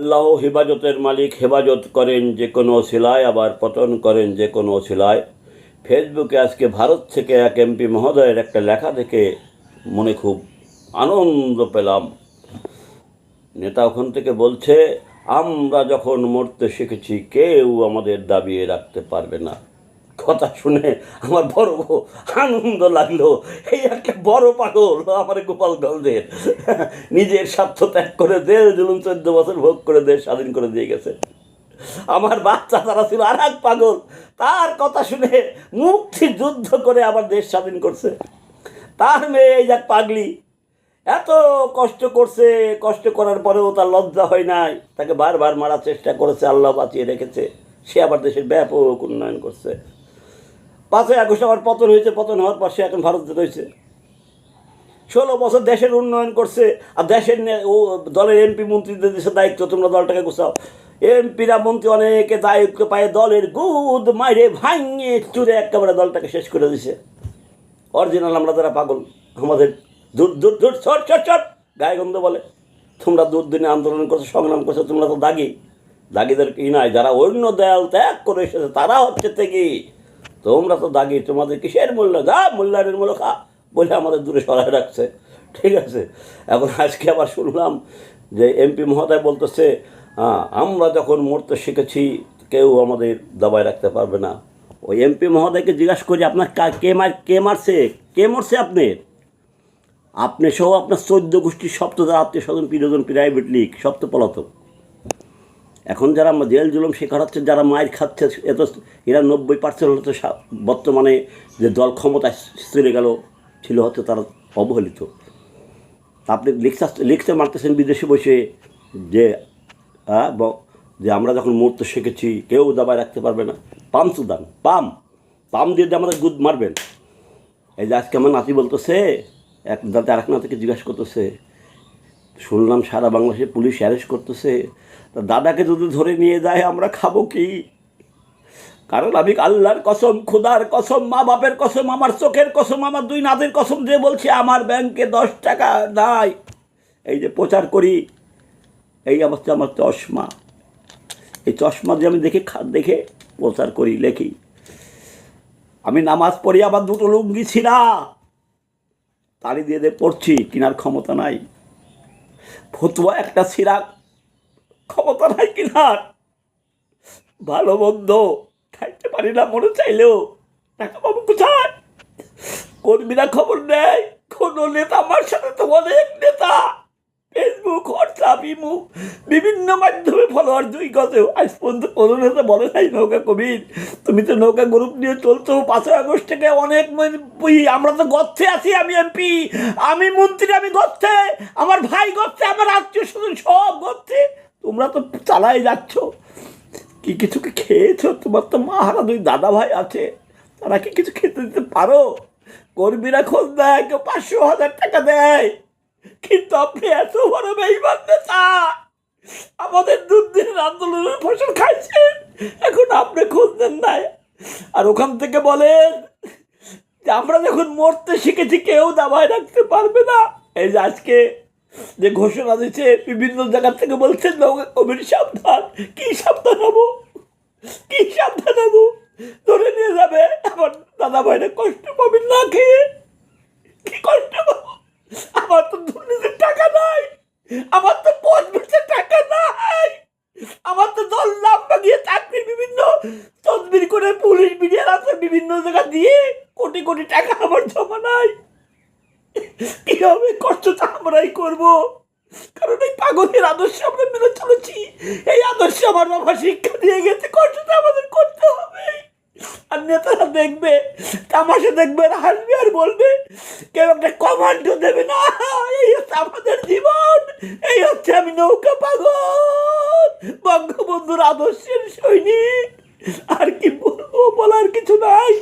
আল্লাহ হেফাজতের মালিক হেফাজত করেন যে কোনো শিলায়, আবার পতন করেন যে কোনো শিলায়। ফেসবুকে আজকে ভারত থেকে এক এমপি মহোদয়ের একটা লেখা থেকে মনে খুব আনন্দ পেলাম। নেতা ওখান থেকে বলছে, আমরা যখন মরতে শিখেছি, কেউ আমাদের দাবিয়ে রাখতে পারবে না। কথা শুনে আমার বড় আনন্দ লাগল। এই একটা বড় পাগল, আমার গোপালগঞ্জের। নিজের স্বার্থ ত্যাগ করে দেশ জুলুম চোদ্দ বছর ভোগ করে দেশ স্বাধীন করে দিয়ে গেছে। আমার বাচ্চা তারা ছিল আর এক পাগল, তার কথা শুনে মুক্তি যুদ্ধ করে আবার দেশ স্বাধীন করছে। তার মেয়ে এই যাক পাগলি, এত কষ্ট করছে, কষ্ট করার পরেও তার লজ্জা হয় নাই। তাকে বারবার মারার চেষ্টা করেছে, আল্লাহ বাঁচিয়ে রেখেছে। সে আবার দেশের ব্যাপক উন্নয়ন করছে। পাঁচই আগস্ট আবার পতন হয়েছে, পতন হওয়ার পর সে এখন ভারতে রয়েছে। ষোলো বছর দেশের উন্নয়ন করছে, আর দেশের ও দলের এমপি মন্ত্রীদের দেশের দায়িত্ব, তোমরা দলটাকে গুছাও। এমপিরা মন্ত্রী অনেকে দায়িত্ব পায়, দলের গুদ মাইরে ভাঙিয়ে চুরে একেবারে দলটাকে শেষ করে দিছে। অরিজিনাল আমরা যারা পাগল, আমাদের দূর দূর দূর, ছট ছট ছট গায়ে গন্ধ বলে। তোমরা দূর দিনে আন্দোলন করছ, সংগ্রাম করছ, তোমরা তো দাগি। দাগিদের কি নাই? যারা অন্য দেয়াল ত্যাগ করে এসেছে, তারা হচ্ছে থেকে তোমরা তো দাগি তোমাদের কিসের মূল্য? যা মূল্যায়নের মূল্য খা। বলে আমাদের দূরে সরাই রাখছে। ঠিক আছে? এখন আজকে আবার শুনলাম যে এমপি মহোদয় বলতেছে "হ্যাঁ, আমরা যখন মরতে শিখেছি কেউ আমাদের দাবায় রাখতে পারবে না। ওই এমপি মহোদয়কে জিজ্ঞাসা করি আপনার কা- মার কে মারছে? কে মরছে আপনার? আপনি সহ আপনার চোদ্দ গোষ্ঠীর সপ্ত আত্মীয় স্বজন প্রিয়জন প্রাইভেট লিগ সপ্ত পলাতক এখন যারা জেল জুলুম শেখার হচ্ছে, যারা মায়ের খাচ্ছে এত এরা নব্বই পার্সেন্ট সা- বর্তমানে যে দল ক্ষমতায় চলে গেল, ছিল হচ্ছে তারা অবহেলিত। আপনি লিখতে লিখতে মারতেছেন বিদেশে বসে যে যে আমরা যখন মুহূর্ত শিখেছি, কেউ দাবায় রাখতে পারবে না। পাম সুদান, পাম। পাম দিয়ে আমাদের গুদ মারবেন। এই যে আজকে আমার নাতি বলতেছে, এক দাদা আরেক নাতিকে জিজ্ঞাসা করতেছে শুনলাম সারা বাংলাদেশে পুলিশ অ্যারেস্ট করতেছে। তা দাদাকে যদি ধরে নিয়ে যায়, আমরা খাব কি? কারণ আমি আল্লাহর কসম, খুদার কসম মা বাপের কসম, আমার চোখের কসম, আমার দুই নাদের কসম দিয়ে বলছি, আমার ব্যাংকে দশ টাকা নাই। এই যে প্রচার করি, এই অবস্থা আমার চশমা। এই চশমা যে আমি দেখে দেখে প্রচার করি, লেখি। আমি নামাজ পড়ি, আবার দুটো লুঙ্গি ছিঁড়া। তালি দিয়ে দিয়ে পড়ছি, কিনার ক্ষমতা নাই। ফতুয়া একটা সিরাক ক্ষমতা নাই কিনার ভালো মন্দ খাইতে পারি না মনে চাইলেও। টাকা পাবো কোথায়? কর্মীরা খবর নেয়, কোনো নেতা আমার সাথে তো অনেক নেতা। ফেসবুক হোয়াটসঅ্যাপ ইমু বিভিন্ন মাধ্যমে ফলোয়ার দুই গজেও। আজ পর্যন্ত কোনো নেতা বলে নাই নৌকা কবির। তুমি তো নৌকা গ্রুপ নিয়ে চলছো। পাঁচই আগস্ট থেকে অনেক আমরা তো গর্তে আছি, আমি এমপি আমি মন্ত্রী, আমি গর্তে। আমার ভাই গর্তে, আমার আত্মীয় স্বজন সব গর্তে। তোমরা তো চালাই যাচ্ছ। কি কিছু কি খেয়েছো? তোমার তো মাহারা দুই দাদা ভাই আছে। তারা কি কিছু খেতে দিতে পারো? কর্মীরা খোঁজ দেয় কেউ পাঁচশো হাজার টাকা দেয়। কিন্তু আপনি এত বড় বেইমান নেতা আমাদের দুর্দিনের আন্দোলনের ফসল খাইছেন। এখন আপনি খোঁজ দেন নাই। আর ওখান থেকে বলেন যে আমরা যখন মরতে শিখেছি, কেউ দাবায় রাখতে পারবে না। এই যে আজকে যে ঘোষণা দিচ্ছে বিভিন্ন জায়গা থেকে বলছেন কবির সাবধান, কি সাবধান হব? কি সাবধান হব? ধরে নিয়ে যাবে। আমার দাদা ভাইরা কষ্ট পাবেন না খেয়ে কি কষ্ট পাবো আমার তো দুর্নীতির টাকা নাই আমার তো বেচে টাকা নাই। আমার তো দল নাম দিয়ে চাকরির বিভিন্ন তদবির করে পুলিশ মিডিয়ার আছে বিভিন্ন জায়গা দিয়ে কোটি কোটি টাকা আমার জমা নাই। কি হবে কষ্টটা আমরাই করব? কারণ এই পাগলের আদর্শ আমরা মেনে চলেছি। এই আদর্শ আমার বাবা শিক্ষা দিয়ে গেছে, কষ্টটা আমাদের করতে হবে। আর নেতারা দেখবে, তামাশা দেখবে, আর হাসবে আর বলবে, কেউ একটা কমান্ডো দেবে না। এই হচ্ছে আমাদের জীবন, এই হচ্ছে আমি নৌকা পাগল। বঙ্গবন্ধুর আদর্শের সৈনিক। আর কি বলব, বলার কিছু নাই।